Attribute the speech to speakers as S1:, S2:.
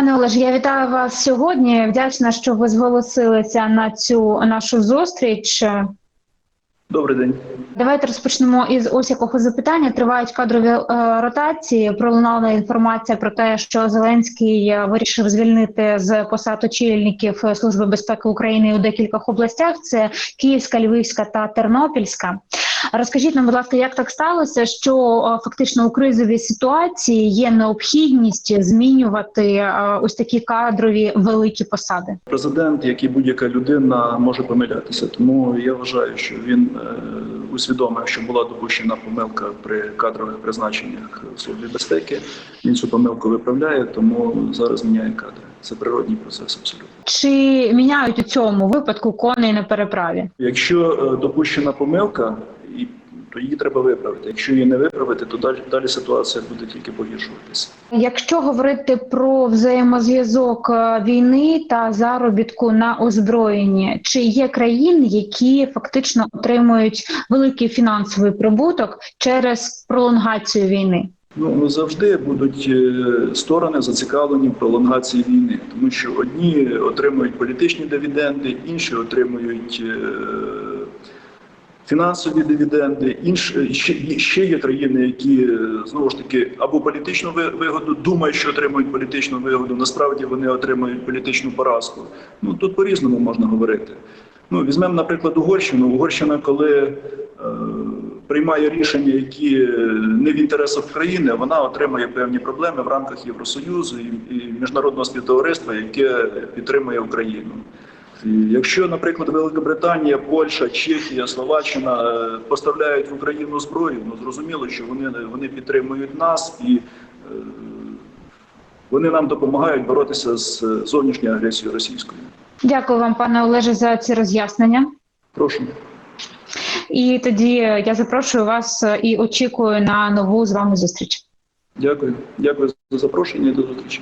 S1: Пане Олеже, я вітаю вас сьогодні. Вдячна, що ви зголосилися на цю нашу зустріч.
S2: Добрий день.
S1: Давайте розпочнемо із ось якого запитання. Тривають кадрові е, ротації. Пролунала інформація про те, що Зеленський е, вирішив звільнити з посад очільників Служби безпеки України у декількох областях: це Київська, Львівська та Тернопільська. Розкажіть нам, будь ласка, як так сталося, що е, фактично у кризовій ситуації є необхідність змінювати е, ось такі кадрові великі посади?
S2: Президент, як і будь-яка людина, може помилятися. Тому я вважаю, що він е, усвідомив, що була допущена помилка при кадрових призначеннях в безпеки. Він цю помилку виправляє, тому зараз міняє кадри. Це природній процес абсолютно.
S1: Чи міняють у цьому випадку коней на переправі?
S2: Якщо е, допущена помилка, то її треба виправити. Якщо її не виправити, то далі далі ситуація буде тільки погіршуватися.
S1: Якщо говорити про взаємозв'язок е, війни та заробітку на озброєнні, чи є країни, які фактично отримують великий фінансовий прибуток через пролонгацію війни?
S2: Ну завжди будуть е, сторони зацікавлені в пролонгації війни, тому що одні отримують політичні дивіденди, інші отримують е, фінансові дивіденди. Інші ще, є країни, які е, знову ж таки або політичну вигоду думають, що отримують політичну вигоду. Насправді вони отримують політичну поразку. Ну тут по-різному можна говорити. Ну візьмемо, наприклад, Угорщину. Угорщина, коли приймає рішення, які е, не в інтересах країни, вона отримує певні проблеми в рамках Євросоюзу і, міжнародного співтовариства, яке підтримує Україну. Якщо, наприклад, Великобританія, Польща, Чехія, Словаччина е, поставляють в Україну зброю, ну зрозуміло, що вони, вони підтримують нас і е, вони нам допомагають боротися з зовнішньою агресією російською.
S1: Дякую вам, пане Олеже, за ці роз'яснення.
S2: Прошу.
S1: І тоді я запрошую вас е, і очікую на нову з вами зустріч.
S2: Дякую. Дякую за запрошення до зустрічі.